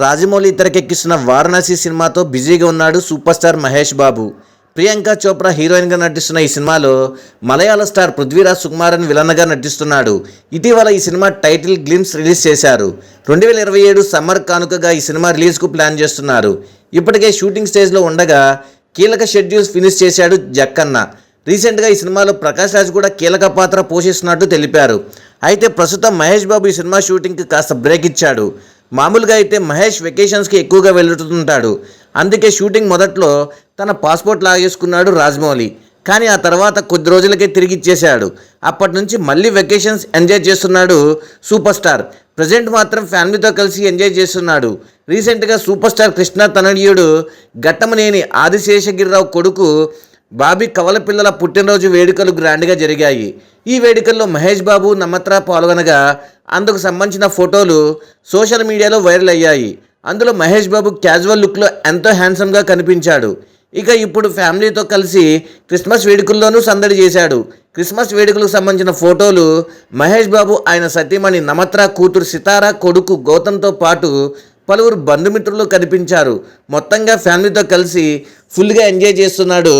రాజమౌళి తెరకెక్కిస్తున్న వారణాసి సినిమాతో బిజీగా ఉన్నాడు సూపర్ స్టార్ మహేష్ బాబు. ప్రియాంక చోప్రా హీరోయిన్గా నటిస్తున్న ఈ సినిమాలో మలయాళ స్టార్ పృథ్వీరాజ్ సుకుమారన్ విలన్గా నటిస్తున్నాడు. ఇటీవల ఈ సినిమా టైటిల్ గ్లిమ్స్ రిలీజ్ చేశారు. రెండు వేల ఇరవై ఏడు సమ్మర్ కానుకగా ఈ సినిమా రిలీజ్కు ప్లాన్ చేస్తున్నారు. ఇప్పటికే షూటింగ్ స్టేజ్లో ఉండగా కీలక షెడ్యూల్స్ ఫినిష్ చేశాడు జక్కన్న. రీసెంట్గా ఈ సినిమాలో ప్రకాష్ రాజ్ కూడా కీలక పాత్ర పోషిస్తున్నట్టు తెలిపారు. అయితే ప్రస్తుతం మహేష్ బాబు ఈ సినిమా షూటింగ్కి కాస్త బ్రేక్ ఇచ్చాడు. మామూలుగా అయితే మహేష్ వెకేషన్స్కి ఎక్కువగా వెళ్తుంటాడు. అందుకే షూటింగ్ మొదట్లో తన పాస్పోర్ట్ లాగేసుకున్నాడు రాజమౌళి. కానీ ఆ తర్వాత కొద్ది రోజులకే తిరిగి ఇచ్చేశాడు. అప్పటి నుంచి మళ్ళీ వెకేషన్స్ ఎంజాయ్ చేస్తున్నాడు సూపర్ స్టార్ ప్రజెంట్ మాత్రం ఫ్యామిలీతో కలిసి ఎంజాయ్ చేస్తున్నాడు. రీసెంట్గా సూపర్ స్టార్ కృష్ణ తనయుడు ఘట్టమనేని ఆదిశేషగిరిరావు కొడుకు బాబీ కవల పిల్లల పుట్టినరోజు వేడుకలు గ్రాండ్గా జరిగాయి. ఈ వేడుకల్లో మహేష్ బాబు నమ్మత్ర పాల్గొనగా అందుకు సంబంధించిన ఫోటోలు సోషల్ మీడియాలో వైరల్ అయ్యాయి. అందులో మహేష్ బాబు క్యాజువల్ లుక్లో ఎంతో హ్యాండ్సమ్గా కనిపించాడు. ఇక ఇప్పుడు ఫ్యామిలీతో కలిసి క్రిస్మస్ వేడుకల్లోనూ సందడి చేశాడు. క్రిస్మస్ వేడుకలకు సంబంధించిన ఫోటోలు మహేష్ బాబు ఆయన సతీమణి నమత్రా కూతురు సితారా కొడుకు గౌతమ్తో పాటు పలువురు బంధుమిత్రులు కనిపించారు. మొత్తంగా ఫ్యామిలీతో కలిసి ఫుల్గా ఎంజాయ్ చేస్తున్నాడు